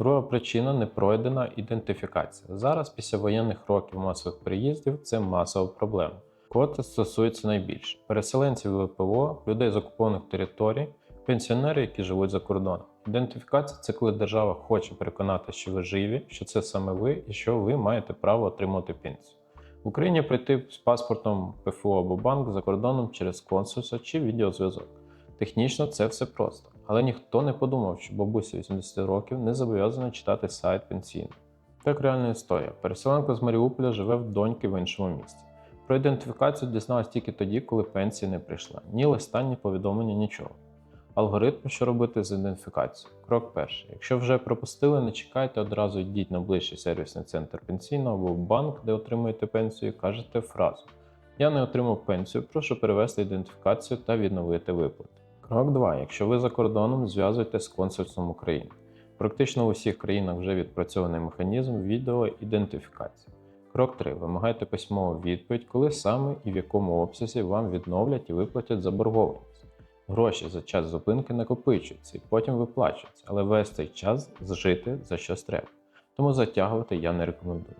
Друга причина непройдена ідентифікація. Зараз, після воєнних років масових переїздів, це масова проблема. Кого це стосується найбільше: переселенців ВПО, людей з окупованих територій, пенсіонери, які живуть за кордоном. Ідентифікація це коли держава хоче переконати, що ви живі, що це саме ви і що ви маєте право отримати пенсію. В Україні прийти з паспортом ПФО або банк за кордоном через консульство чи відеозв'язок. Технічно це все просто, але ніхто не подумав, що бабуся 80 років не зобов'язана читати сайт пенсійний. Так реальна історія. Переселенка з Маріуполя живе в доньки в іншому місті. Про ідентифікацію дізналась тільки тоді, коли пенсія не прийшла. Ні листа, ні повідомлення, нічого. Алгоритм, що робити з ідентифікацією. Крок перший. Якщо вже пропустили, не чекайте, одразу йдіть на ближчий сервісний центр пенсійного або в банк, де отримуєте пенсію, і кажете фразу Я не отримав пенсію, прошу перевести ідентифікацію та відновити виплати. Крок 2. Якщо ви за кордоном, зв'язуйтесь з консульством України. Практично в усіх країнах вже відпрацьований механізм відеоідентифікації. Крок 3. Вимагайте письмову відповідь, коли саме і в якому обсязі вам відновлять і виплатять заборгованість. Гроші за час зупинки накопичуються і потім виплачуються, але весь цей час зжити за щось треба. Тому затягувати я не рекомендую.